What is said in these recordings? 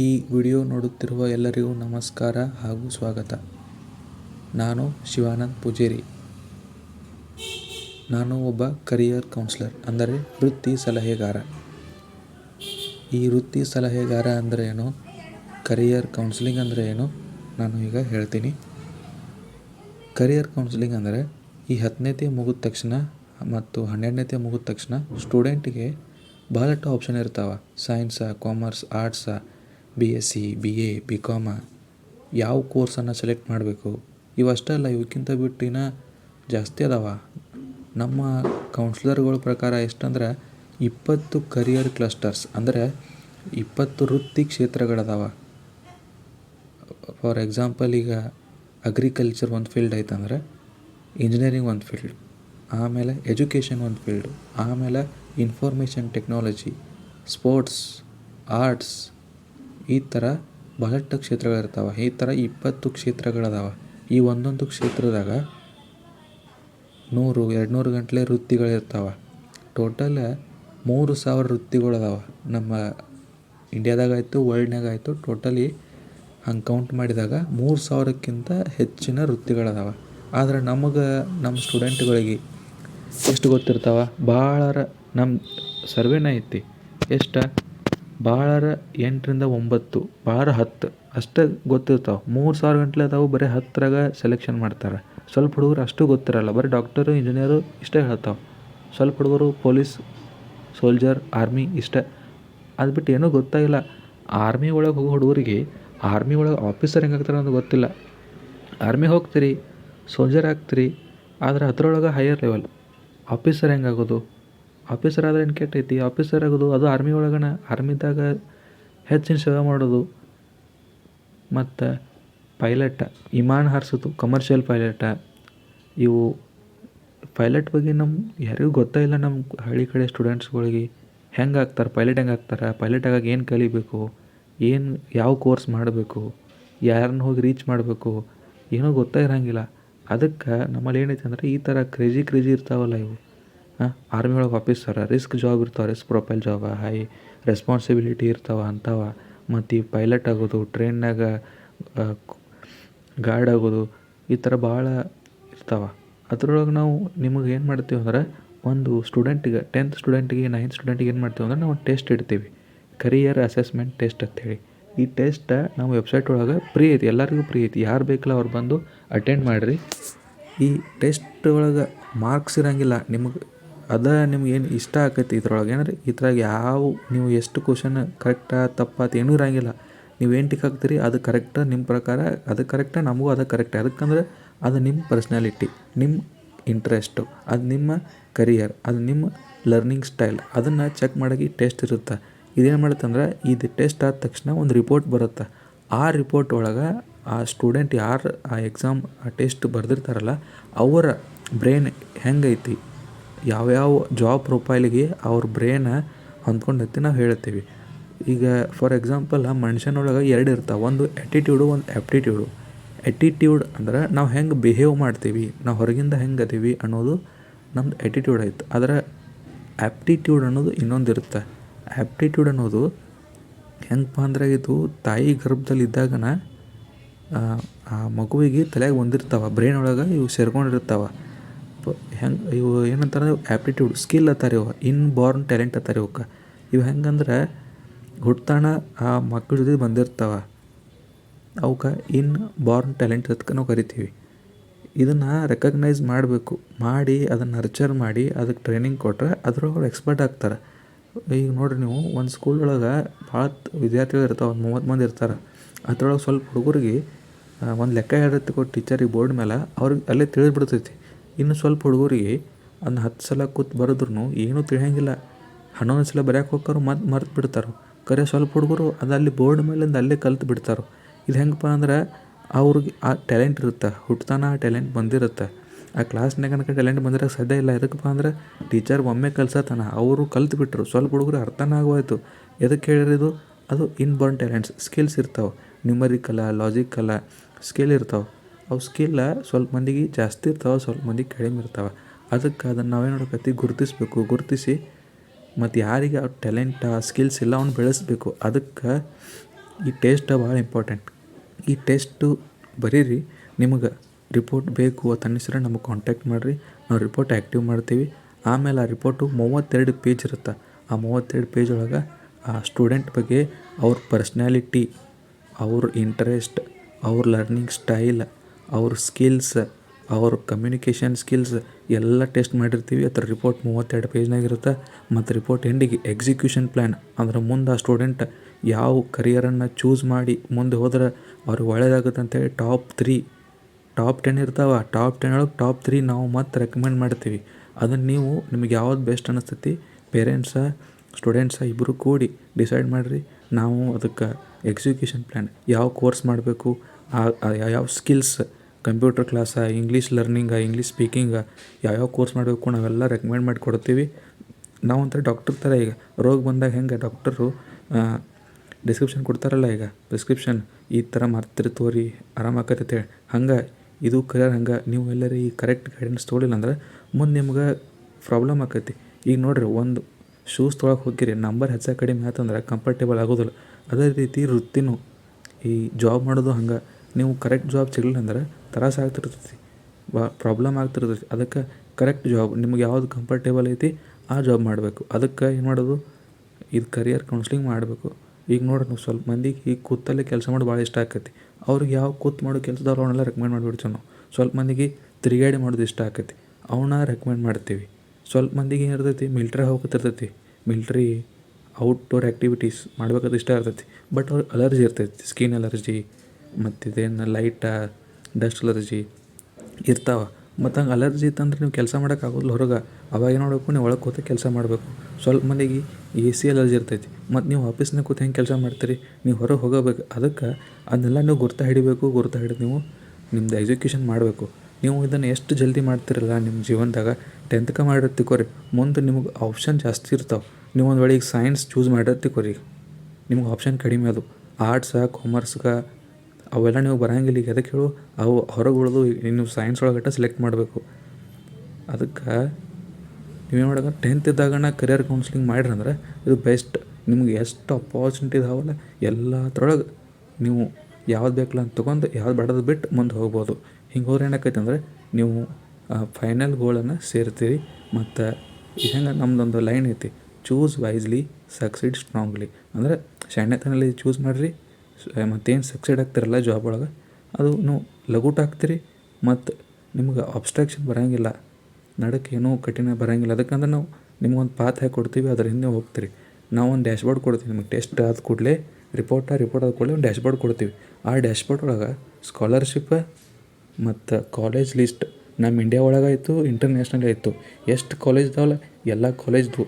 ಈ ವಿಡಿಯೋ ನೋಡುತ್ತಿರುವ ಎಲ್ಲರಿಗೂ ನಮಸ್ಕಾರ ಹಾಗೂ ಸ್ವಾಗತ. ನಾನು ಶಿವಾನಂದ್ ಪೂಜೇರಿ. ನಾನು ಒಬ್ಬ ಕರಿಯರ್ ಕೌನ್ಸ್ಲರ್ ಅಂದರೆ ವೃತ್ತಿ ಸಲಹೆಗಾರ. ಈ ವೃತ್ತಿ ಸಲಹೆಗಾರ ಅಂದರೆ ಏನು? ಕರಿಯರ್ ಕೌನ್ಸಿಲಿಂಗ್ ಅಂದರೆ ಏನು? ನಾನು ಈಗ ಹೇಳ್ತೀನಿ. ಕರಿಯರ್ ಕೌನ್ಸಿಲಿಂಗ್ ಅಂದರೆ ಈ ಹತ್ತನೇತಿ ಮುಗಿದ ತಕ್ಷಣ ಮತ್ತು ಹನ್ನೆರಡನೇತಿ ಮುಗಿದ ತಕ್ಷಣ ಸ್ಟೂಡೆಂಟಿಗೆ ಭಾಳಷ್ಟು ಆಪ್ಷನ್ ಇರ್ತಾವೆ. Science commerce arts B S C B A B com ಯಾವ ಕೋರ್ಸನ್ನು ಸೆಲೆಕ್ಟ್ ಮಾಡಬೇಕು? ಇವಷ್ಟೇ ಅಲ್ಲ ಇವಕ್ಕಿಂತ ಬಿಟ್ಟು ಇನ್ನೂ ಜಾಸ್ತಿ ಅದಾವ. ನಮ್ಮ ಕೌನ್ಸ್ಲರ್ಗಳ ಪ್ರಕಾರ ಎಷ್ಟಂದ್ರೆ ಇಪ್ಪತ್ತು ಕರಿಯರ್ ಕ್ಲಸ್ಟರ್ಸ್ ಅಂದರೆ ಇಪ್ಪತ್ತು ವೃತ್ತಿ ಕ್ಷೇತ್ರಗಳದಾವ. ಫಾರ್ ಎಕ್ಸಾಂಪಲ್ ಈಗ ಅಗ್ರಿಕಲ್ಚರ್ ಒಂದು ಫೀಲ್ಡ್ ಐತಂದ್ರೆ ಇಂಜಿನಿಯರಿಂಗ್ ಒಂದು ಫೀಲ್ಡ್ ಆಮೇಲೆ ಎಜುಕೇಷನ್ ಒಂದು ಫೀಲ್ಡ್ ಆಮೇಲೆ ಇನ್ಫಾರ್ಮೇಷನ್ ಟೆಕ್ನಾಲಜಿ ಸ್ಪೋರ್ಟ್ಸ್ ಆರ್ಟ್ಸ್ ಈ ಥರ ಬಹಳಷ್ಟು ಕ್ಷೇತ್ರಗಳಿರ್ತಾವೆ ಈ ಥರ ಇಪ್ಪತ್ತು ಕ್ಷೇತ್ರಗಳದಾವ. ಈ ಒಂದೊಂದು ಕ್ಷೇತ್ರದಾಗ ನೂರು ಎರಡು ನೂರು ಗಂಟಲೆ ವೃತ್ತಿಗಳಿರ್ತಾವೆ ಟೋಟಲ್ ಮೂರು ಸಾವಿರ ವೃತ್ತಿಗಳದಾವ ನಮ್ಮ ಇಂಡಿಯಾದಾಗ ಆಯಿತು ವರ್ಲ್ಡ್ನಾಗ ಆಯಿತು ಟೋಟಲಿ ಹಂಗೆ ಕೌಂಟ್ ಮಾಡಿದಾಗ ಮೂರು ಸಾವಿರಕ್ಕಿಂತ ಹೆಚ್ಚಿನ ವೃತ್ತಿಗಳದಾವ ಆದರೆ ನಮಗೆ ನಮ್ಮ ಸ್ಟೂಡೆಂಟ್ಗಳಿಗೆ ಎಷ್ಟು ಗೊತ್ತಿರ್ತಾವೆ? ಭಾಳ ನಮ್ಮ ಸರ್ವೇನ ಐತಿ. ಎಷ್ಟು? ಭಾಳರ ಎಂಟರಿಂದ ಒಂಬತ್ತು ಭಾಳ ಹತ್ತು. ಅಷ್ಟೇ ಗೊತ್ತಿರ್ತಾವೆ. ಮೂರು ಸಾವಿರ ಗಂಟ್ಲೆ ಅದಾವು, ಬರೀ ಹತ್ತರಾಗ ಸೆಲೆಕ್ಷನ್ ಮಾಡ್ತಾರೆ. ಸ್ವಲ್ಪ ಹುಡುಗರು ಅಷ್ಟು ಗೊತ್ತಿರಲ್ಲ. ಬರೀ ಡಾಕ್ಟರು ಇಂಜಿನಿಯರು ಇಷ್ಟೇ ಹೇಳ್ತಾವೆ. ಸ್ವಲ್ಪ ಹುಡುಗರು ಪೊಲೀಸ್ ಸೋಲ್ಜರ್ ಆರ್ಮಿ ಇಷ್ಟೇ. ಅದು ಬಿಟ್ಟು ಏನೂ ಗೊತ್ತಾಗಿಲ್ಲ ಆರ್ಮಿ ಒಳಗೆ ಹೋಗೋ ಹುಡುಗರಿಗೆ ಆರ್ಮಿ ಒಳಗೆ ಆಫೀಸರ್ ಹೆಂಗೆ ಆಗ್ತಾರೆ ಅನ್ನೋದು ಗೊತ್ತಿಲ್ಲ. ಆರ್ಮಿ ಹೋಗ್ತೀರಿ ಸೋಲ್ಜರ್ ಆಗ್ತೀರಿ, ಆದ್ರೆ ಅದರೊಳಗೆ ಹೈಯರ್ ಲೆವೆಲ್ ಆಫೀಸರ್ ಹೆಂಗೆ ಆಗೋದು? ಆಫೀಸರ್ ಆದರೆ ಏನು ಕೆಟ್ಟೈತಿ ಆಫೀಸರ್ ಆಗೋದು, ಅದು ಆರ್ಮಿ ಒಳಗನ ಆರ್ಮಿದಾಗ ಹೆಚ್ಚಿನ ಸೇವೆ ಮಾಡೋದು. ಮತ್ತು ಪೈಲಟ್ ವಿಮಾನ ಹಾರಿಸೋದು ಕಮರ್ಷಿಯಲ್ ಪೈಲಟ ಇವು ಪೈಲಟ್ ಬಗ್ಗೆ ನಮ್ಮ ಯಾರಿಗೂ ಗೊತ್ತೇ ಇಲ್ಲ ನಮ್ಮ ಹಳ್ಳಿ ಕಡೆ ಸ್ಟೂಡೆಂಟ್ಸ್ಗಳಿಗೆ ಹೆಂಗೆ ಆಗ್ತಾರೆ ಪೈಲಟ್ ಹೆಂಗೆ ಆಗ್ತಾರೆ ಪೈಲಟ್ ಆಗಾಗ ಏನು ಕಲಿಬೇಕು, ಏನು, ಯಾವ ಕೋರ್ಸ್ ಮಾಡಬೇಕು ಯಾರನ್ನ ಹೋಗಿ ರೀಚ್ ಮಾಡಬೇಕು, ಏನೂ ಗೊತ್ತೇ ಇರೋಂಗಿಲ್ಲ. ಅದಕ್ಕೆ ನಮ್ಮಲ್ಲಿ ಏನೈತೆ ಅಂದ್ರೆ ಈ ಥರ ಕ್ರೇಜಿ ಕ್ರೇಜಿ ಇರ್ತಾವಲ್ಲ ಇವು. ಆರ್ಮಿ ಒಳಗೆ ಆಫೀಸರ ರಿಸ್ಕ್ ಜಾಬ್ ಇರ್ತಾವೆ risk profile job high responsibility ಇರ್ತಾವೆ ಅಂಥವ ಮತ್ತು ಈ ಪೈಲಟ್ ಆಗೋದು ಟ್ರೈನ್ನಾಗ ಗಾರ್ಡ್ ಆಗೋದು, ಈ ಥರ ಭಾಳ ಇರ್ತಾವೆ. ಅದ್ರೊಳಗೆ ನಾವು ನಿಮಗೆ ಏನು ಮಾಡ್ತೀವಿ ಅಂದ್ರೆ, ಒಂದು ಸ್ಟೂಡೆಂಟಿಗೆ ಟೆಂತ್ ಸ್ಟೂಡೆಂಟಿಗೆ ನೈನ್ತ್ ಸ್ಟೂಡೆಂಟಿಗೆ ಏನು ಮಾಡ್ತೀವಿ ಅಂದ್ರೆ, ನಾವು ಟೆಸ್ಟ್ ಇಡ್ತೀವಿ. ಕರಿಯರ್ ಅಸೆಸ್ಮೆಂಟ್ ಟೆಸ್ಟ್ ಅಂಥೇಳಿ ಈ ಟೆಸ್ಟ್ ನಾವು ವೆಬ್ಸೈಟ್ ಒಳಗೆ ಫ್ರೀ ಐತಿ, ಎಲ್ಲರಿಗೂ ಫ್ರೀ ಐತಿ. ಯಾರು ಬೇಕಲ್ಲ ಅವ್ರು ಬಂದು ಅಟೆಂಡ್ ಮಾಡಿರಿ. ಈ ಟೆಸ್ಟ್ ಒಳಗೆ ಮಾರ್ಕ್ಸ್ ಇರೋಂಗಿಲ್ಲ, ನಿಮಗೆ ಅದ ನಿಮ್ಗೆ ಏನು ಇಷ್ಟ ಆಕೈತಿ ಇದ್ರೊಳಗೆ? ಏನಾರ? ಇದ್ರಾಗ ಯಾವ, ನೀವು ಎಷ್ಟು ಕ್ವಶನ್ ಕರೆಕ್ಟಾ ತಪ್ಪಾತ ಏನೂ ಇರಂಗಿಲ್ಲ. ನೀವು ಏನು ಟಿಕ್ ಹಾಕ್ತೀರಿ, ಅದು ಕರೆಕ್ಟ ನಿಮ್ಮ ಪ್ರಕಾರ, ಅದು ಕರೆಕ್ಟ ನಮಗೂ ಅದು ಕರೆಕ್ಟ್ ಅದಕ್ಕಂದ್ರೆ ಅದು ನಿಮ್ಮ ಪರ್ಸ್ನಾಲಿಟಿ ನಿಮ್ಮ ಇಂಟ್ರೆಸ್ಟು ಅದು ನಿಮ್ಮ ಕರಿಯರ್ ಅದು ನಿಮ್ಮ ಲರ್ನಿಂಗ್ ಸ್ಟೈಲ್ ಅದನ್ನು ಚೆಕ್ ಮಾಡೋಕೆ ಟೆಸ್ಟ್ ಇರುತ್ತೆ. ಇದೇನು ಮಾಡುತ್ತಂದ್ರೆ ಇದು ಟೆಸ್ಟ್ ಆದ ತಕ್ಷಣ ಒಂದು ರಿಪೋರ್ಟ್ ಬರುತ್ತೆ. ಆ ರಿಪೋರ್ಟ್ ಒಳಗೆ ಆ ಸ್ಟೂಡೆಂಟ್ ಯಾರು, ಆ ಎಕ್ಸಾಮ್ ಆ ಟೆಸ್ಟ್ ಬರೆದಿರ್ತಾರಲ್ಲ, ಅವರ ಬ್ರೈನ್ ಹೆಂಗೈತಿ? ಯಾವ್ಯಾವ ಜಾಬ್ ಪ್ರೊಫೈಲಿಗೆ ಅವ್ರ ಬ್ರೇನ ಹೊಂದ್ಕೊಂಡೈತಿ ನಾವು ಹೇಳ್ತೀವಿ. ಈಗ ಫಾರ್ ಎಕ್ಸಾಂಪಲ್ ಮನುಷ್ಯನೊಳಗೆ ಎರಡು ಇರ್ತಾವೆ. ಒಂದು ಆ್ಯಟಿಟ್ಯೂಡು ಒಂದು ಆ್ಯಪ್ಟಿಟ್ಯೂಡು ಆ್ಯಟಿಟ್ಯೂಡ್ ಅಂದ್ರೆ ನಾವು ಹೆಂಗೆ ಬಿಹೇವ್ ಮಾಡ್ತೀವಿ, ನಾವು ಹೊರಗಿಂದ ಹೆಂಗೆ ಅದೀವಿ ಅನ್ನೋದು ನಮ್ದು ಆ್ಯಟಿಟ್ಯೂಡ್ ಐತೆ. ಆದರೆ ಆ್ಯಪ್ಟಿಟ್ಯೂಡ್ ಅನ್ನೋದು ಇನ್ನೊಂದು ಇರುತ್ತೆ. ಆ್ಯಪ್ಟಿಟ್ಯೂಡ್ ಅನ್ನೋದು ಹೆಂಗಪ್ಪ ಅಂದ್ರೆ ಇದು ತಾಯಿ ಗರ್ಭದಲ್ಲಿ ಇದ್ದಾಗನ, ಆ ಮಗುವಿಗೆ ತಲೆಯಾಗ ಬಂದಿರ್ತಾವೆ ಬ್ರೈನ್ ಒಳಗೆ ಇವು ಸೇರ್ಕೊಂಡಿರ್ತಾವೆ. ಹೆಂಗೆ, ಇವು ಏನಂತಾರೆ ಆ್ಯಪ್ಟಿಟ್ಯೂಡ್ ಸ್ಕಿಲ್ ಅತ್ತಾರ ಇವು ಇನ್ ಬಾರ್ನ್ ಟ್ಯಾಲೆಂಟ್ ಅತ್ತಾರ ಇವಕ್ಕೆ. ಇವು ಹೆಂಗಂದ್ರೆ ಹುಟ್ತಾಣ ಆ ಮಕ್ಕಳ ಜೊತೆ ಬಂದಿರ್ತಾವೆ. ಅವಕ್ಕೆ ಇನ್ ಬಾರ್ನ್ ಟ್ಯಾಲೆಂಟ್ ಅದಕ್ಕೆ ನಾವು ಕರಿತೀವಿ. ಇದನ್ನು ರೆಕಗ್ನೈಸ್ ಮಾಡಬೇಕು, ಮಾಡಿ, ಅದನ್ನು ನರ್ಚರ್ ಮಾಡಿ ಅದಕ್ಕೆ ಟ್ರೈನಿಂಗ್ ಕೊಟ್ಟರೆ ಅದ್ರೊಳಗೆ ಎಕ್ಸ್ಪರ್ಟ್ ಆಗ್ತಾರೆ. ಈಗ ನೋಡಿರಿ ನೀವು, ಒಂದು ಸ್ಕೂಲ್ ಒಳಗೆ ಭಾಳ ವಿದ್ಯಾರ್ಥಿಗಳು ಇರ್ತಾವೆ, ಒಂದು ಮೂವತ್ತು ಮಂದಿ ಇರ್ತಾರೆ. ಅದ್ರೊಳಗೆ ಸ್ವಲ್ಪ ಹುಡುಗರಿಗೆ ಒಂದು ಲೆಕ್ಕ ಹೇಳಿರ್ತಿ ಕೊಟ್ಟು ಟೀಚರಿಗೆ ಬೋರ್ಡ್ ಮೇಲೆ ಅವ್ರಿಗೆ ಅಲ್ಲೇ ತಿಳಿದ್ಬಿಡ್ತೈತಿ. ಇನ್ನು ಸ್ವಲ್ಪ ಹುಡುಗರಿಗೆ ಒಂದು ಹತ್ತು ಸಲ ಕೂತು ಬರೆದ್ರೂ ಏನೂ ತಿಳಿಯಂಗಿಲ್ಲ. ಹನ್ನೊಂದು ಸಲ ಬರ್ಯಾಕೆ ಹೋಗ್ತಾರೋ ಮತ್ತು ಮರ್ತು ಬಿಡ್ತಾರೆ. ಕರೆ ಸ್ವಲ್ಪ ಹುಡುಗರು ಅದು ಅಲ್ಲಿ ಬೋರ್ಡ್ ಮೇಲಿಂದ ಅಲ್ಲೇ ಕಲ್ತು ಬಿಡ್ತಾರೆ. ಇದು ಹೆಂಗಪ್ಪ ಅಂದ್ರೆ ಅವ್ರಿಗೆ ಆ ಟ್ಯಾಲೆಂಟ್ ಇರುತ್ತೆ. ಹುಟ್ಟತಾನ ಆ ಟ್ಯಾಲೆಂಟ್ ಬಂದಿರುತ್ತೆ. ಆ ಕ್ಲಾಸ್ನಾಗ ನನಗೆ ಟ್ಯಾಲೆಂಟ್ ಬಂದಿರಕ್ಕೆ ಸಾಧ್ಯ ಇಲ್ಲ. ಎದಕ್ಕಪ್ಪ ಅಂದ್ರೆ ಟೀಚರ್ ಒಮ್ಮೆ ಕಲ್ಸತ್ತಾನ ಅವರು ಕಲ್ತು ಬಿಟ್ಟರು ಸ್ವಲ್ಪ ಹುಡುಗರು ಅರ್ಥನೇ ಆಗೋಯ್ತು. ಎದಕ್ಕೆ ಹೇಳಿರೋದು ಅದು ಇನ್ ಬಾರ್ನ್ ಟ್ಯಾಲೆಂಟ್ಸ್ ಸ್ಕಿಲ್ಸ್ ಇರ್ತಾವೆ ನ್ಯೂಮರಿಕಲ ಲಾಜಿಕಲ ಸ್ಕಿಲ್ ಇರ್ತಾವೆ. ಅವು ಸ್ಕಿಲ್ಲ ಸ್ವಲ್ಪ ಮಂದಿಗೆ ಜಾಸ್ತಿ ಇರ್ತಾವೆ, ಸ್ವಲ್ಪ ಮಂದಿಗೆ ಕಡಿಮೆ ಇರ್ತಾವೆ. ಅದಕ್ಕೆ ಅದನ್ನು ನಾವೇನು ಮಾಡ್ಬೇಕೈತಿ ಗುರುತಿಸ್ಬೇಕು. ಗುರುತಿಸಿ ಮತ್ತು ಯಾರಿಗೆ ಆ ಟ್ಯಾಲೆಂಟ್ ಸ್ಕಿಲ್ಸ್ ಇಲ್ಲ ಅವ್ನು ಬೆಳೆಸಬೇಕು. ಅದಕ್ಕೆ ಈ ಟೆಸ್ಟ್ ಭಾಳ ಇಂಪಾರ್ಟೆಂಟ್ ಈ ಟೆಸ್ಟು ಬರೀರಿ, ನಿಮಗೆ ರಿಪೋರ್ಟ್ ಬೇಕು ಅಂತ ನಮಗೆ ಕಾಂಟ್ಯಾಕ್ಟ್ ಮಾಡಿರಿ. ನಾವು ರಿಪೋರ್ಟ್ ಆ್ಯಕ್ಟಿವ್ ಮಾಡ್ತೀವಿ. ಆಮೇಲೆ ಆ ರಿಪೋರ್ಟು ಮೂವತ್ತೆರಡು ಪೇಜ್ ಇರುತ್ತೆ. ಆ ಮೂವತ್ತೆರಡು ಪೇಜ್ ಒಳಗೆ ಆ ಸ್ಟೂಡೆಂಟ್ ಬಗ್ಗೆ ಅವ್ರ ಪರ್ಸ್ನಾಲಿಟಿ ಅವ್ರ ಇಂಟ್ರೆಸ್ಟ್ ಅವ್ರ ಲರ್ನಿಂಗ್ ಸ್ಟೈಲ್ ಅವ್ರ ಸ್ಕಿಲ್ಸ್ ಅವ್ರ ಕಮ್ಯುನಿಕೇಷನ್ ಸ್ಕಿಲ್ಸ್ ಎಲ್ಲ ಟೆಸ್ಟ್ ಮಾಡಿರ್ತೀವಿ. ಅದ್ರ ರಿಪೋರ್ಟ್ ಮೂವತ್ತೆರಡು ಪೇಜ್ನಾಗ ಇರುತ್ತೆ. ಮತ್ತು ರಿಪೋರ್ಟ್ ಎಂಡಿಗೆ ಎಕ್ಸಿಕ್ಯೂಷನ್ ಪ್ಲ್ಯಾನ್ ಅಂದ್ರೆ ಮುಂದೆ ಆ ಸ್ಟೂಡೆಂಟ್ ಯಾವ ಕರಿಯರನ್ನು ಚೂಸ್ ಮಾಡಿ ಮುಂದೆ ಹೋದ್ರೆ ಅವ್ರಿಗೆ ಒಳ್ಳೆಯದಾಗುತ್ತೆ ಅಂತೇಳಿ ಟಾಪ್ ತ್ರೀ ಟಾಪ್ ಟೆನ್ ಇರ್ತಾವೆ. ಟಾಪ್ ಟೆನ್ ಒಳಗೆ ಟಾಪ್ ತ್ರೀ ನಾವು ಮತ್ತು ರೆಕಮೆಂಡ್ ಮಾಡ್ತೀವಿ. ಅದನ್ನು ನೀವು ನಿಮಗೆ ಯಾವ್ದು ಬೆಸ್ಟ್ ಅನ್ನಿಸ್ತೈತಿ ಪೇರೆಂಟ್ಸ ಸ್ಟೂಡೆಂಟ್ಸ ಇಬ್ಬರು ಕೂಡಿ ಡಿಸೈಡ್ ಮಾಡಿರಿ. ನಾವು ಅದಕ್ಕೆ ಎಕ್ಸಿಕ್ಯೂಷನ್ ಪ್ಲ್ಯಾನ್ ಯಾವ ಕೋರ್ಸ್ ಮಾಡಬೇಕು ಯಾವ skills computer class English learning English speaking ಯಾವ್ಯಾವ ಕೋರ್ಸ್ ಮಾಡಬೇಕು ನಾವೆಲ್ಲ ರೆಕಮೆಂಡ್ ಮಾಡಿ ಕೊಡ್ತೀವಿ. ನಾವು ಒಂಥರ ಡಾಕ್ಟರ್ ಥರ ಈಗ, ರೋಗ ಬಂದಾಗ ಹೆಂಗೆ ಡಾಕ್ಟರು ಡಿಸ್ಕ್ರಿಪ್ಷನ್ ಕೊಡ್ತಾರಲ್ಲ ಈಗ ಪ್ರಿಸ್ಕ್ರಿಪ್ಷನ್ ಈ ಥರ ಮಾಡ್ತಿರಿ ತೋರಿ ಆರಾಮಾಕತಿ ಹೇಳಿ. ಹಂಗೆ, ಇದು ಕಲರ್ ಹಂಗೆ, ನೀವು ಎಲ್ಲರೂ ಈ ಕರೆಕ್ಟ್ ಗೈಡೆನ್ಸ್ ತೊಗೊಳಿಲ್ಲ ಅಂದ್ರೆ ಮುಂದೆ ನಿಮ್ಗೆ ಪ್ರಾಬ್ಲಮ್ ಆಕೈತಿ ಈಗ ನೋಡಿರಿ, ಒಂದು ಶೂಸ್ ತೊಗೊಳಕ್ಕೆ ಹೋಗಿರಿ ನಂಬರ್ ಹೆಚ್ಚಾಗಿ ಕಡಿಮೆ ಆಯ್ತಂದ್ರೆ ಕಂಫರ್ಟೇಬಲ್ ಆಗೋದಿಲ್ಲ. ಅದೇ ರೀತಿ ವೃತ್ತಿನೂ ಈ ಜಾಬ್ ಮಾಡೋದು ಹಂಗೆ. ನೀವು ಕರೆಕ್ಟ್ ಜಾಬ್ ಸಿಗಲಿಲ್ಲ ಅಂದ್ರೆ ತ್ರಾಸ ಆಗ್ತಿರ್ತೈತಿ ಪ್ರಾಬ್ಲಮ್ ಆಗ್ತಿರ್ತೈತಿ. ಅದಕ್ಕೆ ಕರೆಕ್ಟ್ ಜಾಬ್ ನಿಮ್ಗೆ ಯಾವ್ದು ಕಂಫರ್ಟೇಬಲ್ ಐತಿ, ಆ ಜಾಬ್ ಮಾಡಬೇಕು. ಅದಕ್ಕೆ ಏನು ಮಾಡೋದು? ಇದು ಕರಿಯರ್ ಕೌನ್ಸ್ಲಿಂಗ್ ಮಾಡಬೇಕು. ಈಗ ನೋಡ್ರಿ ನೀವು ಸ್ವಲ್ಪ ಮಂದಿಗೆ ಈಗ ಕೂತಲ್ಲೇ ಕೆಲಸ ಮಾಡೋದು ಭಾಳ ಇಷ್ಟ ಆಕೈತಿ. ಅವ್ರಿಗೆ ಯಾವ ಕೂತು ಮಾಡೋ ಕೆಲಸದವ್ರು ಅವನ್ನೆಲ್ಲ ರೆಕಮೆಂಡ್ ಮಾಡಿಬಿಡ್ತೀವಿ ನಾವು. ಸ್ವಲ್ಪ ಮಂದಿಗೆ ತಿರುಗಾಡಿ ಮಾಡೋದು ಇಷ್ಟ ಆಕೈತಿ. ಅವನ್ನ ರೆಕಮೆಂಡ್ ಮಾಡ್ತೀವಿ. ಸ್ವಲ್ಪ ಮಂದಿಗೆ ಏನಿರ್ತೈತಿ ಮಿಲ್ಟ್ರಿ ಹೋಗ್ತಿರ್ತೈತಿ ಮಿಲ್ಟ್ರಿ ಔಟ್ಡೋರ್ ಆ್ಯಕ್ಟಿವಿಟೀಸ್ ಮಾಡ್ಬೇಕಾದ್ರೆ ಇಷ್ಟ ಇರ್ತೈತಿ. ಬಟ್ ಅವ್ರಿಗೆ ಅಲರ್ಜಿ ಇರ್ತೈತಿ ಸ್ಕಿನ್ ಅಲರ್ಜಿ ಮತ್ತು ಇದೇನು ಲೈಟ ಡಸ್ಟ್ ಅಲರ್ಜಿ ಇರ್ತಾವೆ. ಮತ್ತು ಹಂಗೆ ಅಲರ್ಜಿ ಇತ್ತಂದ್ರೆ ನೀವು ಕೆಲಸ ಮಾಡೋಕೆ ಆಗೋದಿಲ್ಲ ಹೊರಗೆ. ಅವಾಗ ಏನು ಮಾಡಬೇಕು, ನೀವು ಒಳಗೆ ಕೂತು ಕೆಲಸ ಮಾಡಬೇಕು. ಸ್ವಲ್ಪ ಮಂದಿಗೆ ಎ ಸಿ ಅಲರ್ಜಿ ಇರ್ತೈತಿ. ಮತ್ತು ನೀವು ಆಫೀಸ್ನಾಗ ಕೂತು ಹೆಂಗೆ ಕೆಲಸ ಮಾಡ್ತೀರಿ? ನೀವು ಹೊರಗೆ ಹೋಗಬೇಕು. ಅದಕ್ಕೆ ಅದನ್ನೆಲ್ಲ ನೀವು ಗುರ್ತು ಹಿಡಿಬೇಕು, ಗುರ್ತು ಹಿಡಿದು ನೀವು ನಿಮ್ದು ಎಜುಕೇಷನ್ ಮಾಡಬೇಕು. ನೀವು ಇದನ್ನು ಎಷ್ಟು ಜಲ್ದಿ ಮಾಡ್ತಿರಲ್ಲ ನಿಮ್ಮ ಜೀವನದಾಗ? ಟೆಂತ್ಕ ಮಾಡಿರ್ತಿಕೋರಿ ಮುಂದೆ ನಿಮಗೆ ಆಪ್ಷನ್ ಜಾಸ್ತಿ ಇರ್ತಾವೆ. ನೀವು ಒಂದು ವೇಳೆ ಸೈನ್ಸ್ ಚೂಸ್ ಮಾಡಿರ್ತಿಕೋರಿ ನಿಮ್ಗೆ ಆಪ್ಷನ್ ಕಡಿಮೆ ಅದು. ಆರ್ಟ್ಸ ಕಾಮರ್ಸ್ಗೆ ಅವೆಲ್ಲ ನೀವು ಬರಂಗಿಲ್ಲ, ಈಗ ಅದಕ್ಕೆ ಹೇಳು, ಅವು ಹೊರಗೆ ಉಳಿದು ನೀವು ಸೈನ್ಸ್ ಒಳಗಟ್ಟ ಸೆಲೆಕ್ಟ್ ಮಾಡಬೇಕು. ಅದಕ್ಕೆ ನೀವೇನು ಮಾಡ್ಬೇಕು? ಟೆಂತ್ ಇದ್ದಾಗನ ಕರಿಯರ್ ಕೌನ್ಸ್ಲಿಂಗ್ ಮಾಡ್ರಿ ಅಂದ್ರೆ ಇದು ಬೆಸ್ಟ್ ನಿಮ್ಗೆ ಎಷ್ಟು ಅಪಾರ್ಚುನಿಟಿ ಇದಾವಲ್ಲ, ಎಲ್ಲದ್ರೊಳಗೆ ನೀವು ಯಾವ್ದು ಬೇಕಲ್ಲ ಅಂತ ತೊಗೊಂಡು, ಯಾವ್ದು ಬೇಡದು ಬಿಟ್ಟು ಮುಂದೆ ಹೋಗ್ಬೋದು. ಹಿಂಗೆ ಹೋದ್ರೆ ಏನಾಕೈತೆ ಅಂದರೆ ನೀವು ಫೈನಲ್ ಗೋಲನ್ನು ಸೇರ್ತೀರಿ, ಮತ್ತು ಹೆಂಗೆ ನಮ್ಮದೊಂದು ಲೈನ್ ಐತಿ ಚೂಸ್ ವೈಸ್ಲಿ ಸಕ್ಸೀಡ್ ಸ್ಟ್ರಾಂಗ್ಲಿ ಅಂದರೆ ಸಣ್ಣತನಲ್ಲಿ ಚೂಸ್ ಮಾಡಿರಿ ಮತ್ತೇನು ಸಕ್ಸೆಡ್ ಆಗ್ತಿರಲ್ಲ ಜಾಬ್ ಒಳಗೆ, ಅದು ನೀವು ಲಘೂಟ ಆಗ್ತೀರಿ, ಮತ್ತು ನಿಮ್ಗೆ ಅಬ್ಸ್ಟ್ರಾಕ್ಷನ್ ಬರೋಂಗಿಲ್ಲ ನಡಕ್ಕೆ ಏನೂ ಕಠಿಣ ಬರೋಂಗಿಲ್ಲ. ಅದಕ್ಕಂದ್ರೆ ನಾವು ನಿಮ್ಗೊಂದು ಪಾತ್ ಹಾಕಿ ಕೊಡ್ತೀವಿ, ಅದ್ರ ಹಿಂದೆ ಹೋಗ್ತೀರಿ. ನಾವು ಒಂದು ಡ್ಯಾಶ್ಬೋರ್ಡ್ ಕೊಡ್ತೀವಿ, ನಿಮಗೆ ಟೆಸ್ಟ್ ಆದ ಕೂಡಲೇ ರಿಪೋರ್ಟ ರಿಪೋರ್ಟ್ ಆದ ಕೂಡಲೇ ಒಂದು ಡ್ಯಾಶ್ಬೋರ್ಡ್ ಕೊಡ್ತೀವಿ. ಆ ಡ್ಯಾಶ್ಬೋರ್ಡ್ ಒಳಗೆ ಸ್ಕಾಲರ್ಶಿಪ್ ಮತ್ತು ಕಾಲೇಜ್ ಲಿಸ್ಟ್ ನಮ್ಮ ಇಂಡಿಯಾ ಒಳಗೆ ಆಯಿತು ಇಂಟರ್ನ್ಯಾಷ್ನಲ್ ಆಯಿತು ಎಷ್ಟು ಕಾಲೇಜ್ ಇದಾವಲ್ಲ ಎಲ್ಲ ಕಾಲೇಜ್ದು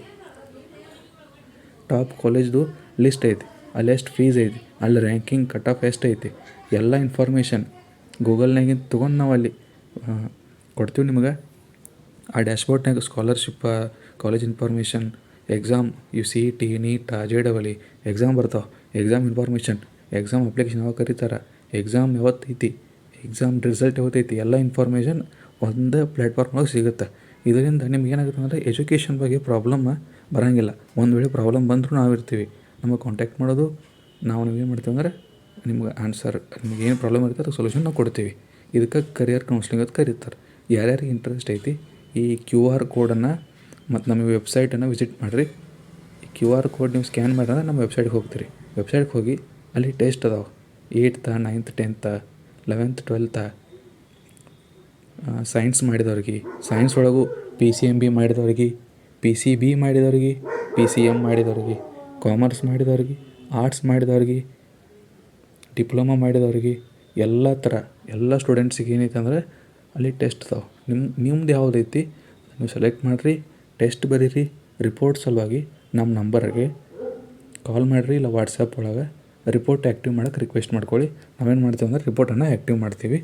ಟಾಪ್ ಕಾಲೇಜ್ದು ಲಿಸ್ಟ್ ಐತಿ. ಅಲ್ಲಿ ಎಷ್ಟು ಫೀಸ್ ಐತಿ? ಅಲ್ಲಿ ರ್ಯಾಂಕಿಂಗ್ ಕಟ್ ಆಫ್ ಎಷ್ಟು ಐತಿ? ಎಲ್ಲ ಇನ್ಫಾರ್ಮೇಷನ್ ಗೂಗಲ್ನಾಗಿಂದ ತೊಗೊಂಡು ನಾವು ಅಲ್ಲಿ ಕೊಡ್ತೀವಿ ನಿಮ್ಗೆ. ಆ ಡ್ಯಾಶ್ಬೋರ್ಡ್ನಾಗ scholarship college information exam U C E T NEET J double E exam ಬರ್ತಾವೆ. ಎಕ್ಸಾಮ್ ಇನ್ಫಾರ್ಮೇಷನ್ ಎಕ್ಸಾಮ್ ಅಪ್ಲಿಕೇಶನ್ ಯಾವಾಗ ಕರೀತಾರೆ? ಎಕ್ಸಾಮ್ ಯಾವತ್ತೈತಿ ಎಕ್ಸಾಮ್ ರಿಸಲ್ಟ್ ಯಾವತ್ತೈತಿ ಎಲ್ಲ ಇನ್ಫಾರ್ಮೇಷನ್ ಒಂದು ಪ್ಲ್ಯಾಟ್ಫಾರ್ಮ್ನಾಗ ಸಿಗುತ್ತೆ. ಇದರಿಂದ ನಿಮ್ಗೆ ಏನಾಗುತ್ತೆ ಅಂದರೆ ಎಜುಕೇಷನ್ ಬಗ್ಗೆ ಪ್ರಾಬ್ಲಮ್ ಬರೋಂಗಿಲ್ಲ. ಒಂದು ವೇಳೆ ಪ್ರಾಬ್ಲಮ್ ಬಂದರೂ ನಾವು ಇರ್ತೀವಿ ನಮಗೆ ಕಾಂಟ್ಯಾಕ್ಟ್ ಮಾಡೋದು, ನಾವು ನೀವೇನು ಮಾಡ್ತೀವಿ ಅಂದರೆ ನಿಮ್ಗೆ ಆನ್ಸರ್ ನಿಮ್ಗೆ ಏನು ಪ್ರಾಬ್ಲಮ್ ಇರುತ್ತೆ ಅದಕ್ಕೆ ಸೊಲ್ಯೂಷನ್ ನಾವು ಕೊಡ್ತೀವಿ. ಇದಕ್ಕೆ ಕರಿಯರ್ ಕೌನ್ಸಿಲಿಂಗ್ ಅಂತ ಕರೀತಾರೆ. ಯಾರ್ಯಾರಿಗೆ ಇಂಟ್ರೆಸ್ಟ್ ಐತಿ, ಈ ಕ್ಯೂ ಆರ್ ಕೋಡನ್ನು ಮತ್ತು ನಮ್ಮ ವೆಬ್ಸೈಟನ್ನು ವಿಸಿಟ್ ಮಾಡಿರಿ. ಕ್ಯೂ ಆರ್ ಕೋಡ್ ನೀವು ಸ್ಕ್ಯಾನ್ ಮಾಡಿದ್ರೆ ನಮ್ಮ ವೆಬ್ಸೈಟ್ಗೆ ಹೋಗ್ತೀರಿ. ವೆಬ್ಸೈಟ್ಗೆ ಹೋಗಿ ಅಲ್ಲಿ ಟೆಸ್ಟ್ ಅದಾವೆ. Eighth ninth tenth eleventh twelfth science ಮಾಡಿದವ್ರಿಗೆ science ಒಳಗೂ ಪಿ ಸಿ ಎಂ ಬಿ ಮಾಡಿದವ್ರಿಗೆ ಪಿ ಸಿ ಬಿ ಮಾಡಿದವ್ರಿಗೆ ಪಿ ಸಿ ಎಂ ಮಾಡಿದವ್ರಿಗೆ. ಕಾಮರ್ಸ್ ಮಾಡಿದವ್ರಿಗೆ ಆರ್ಟ್ಸ್ ಮಾಡಿದವ್ರಿಗೆ ಡಿಪ್ಲೊಮಾ ಮಾಡಿದವ್ರಿಗೆ, ಎಲ್ಲ ಥರ, ಎಲ್ಲ ಸ್ಟೂಡೆಂಟ್ಸಿಗೆ ಏನೈತೆ ಅಂದರೆ ಅಲ್ಲಿ ಟೆಸ್ಟ್ ಇದಾವೆ. ನಿಮ್ಮ ನಿಮ್ದು ಯಾವುದೈತಿ ನೀವು ಸೆಲೆಕ್ಟ್ ಮಾಡಿರಿ ಟೆಸ್ಟ್ ಬರೀರಿ ರಿಪೋರ್ಟ್ ಸಲುವಾಗಿ ನಮ್ಮ ನಂಬರಿಗೆ ಕಾಲ್ ಮಾಡಿರಿ ಇಲ್ಲ ವಾಟ್ಸಪ್ ಒಳಗೆ ರಿಪೋರ್ಟ್ ಆ್ಯಕ್ಟಿವ್ ಮಾಡೋಕ್ಕೆ ರಿಕ್ವೆಸ್ಟ್ ಮಾಡ್ಕೊಳ್ಳಿ. ನಾವೇನು ಮಾಡ್ತೀವಿ ಅಂದರೆ ರಿಪೋರ್ಟನ್ನು ಆ್ಯಕ್ಟಿವ್ ಮಾಡ್ತೀವಿ.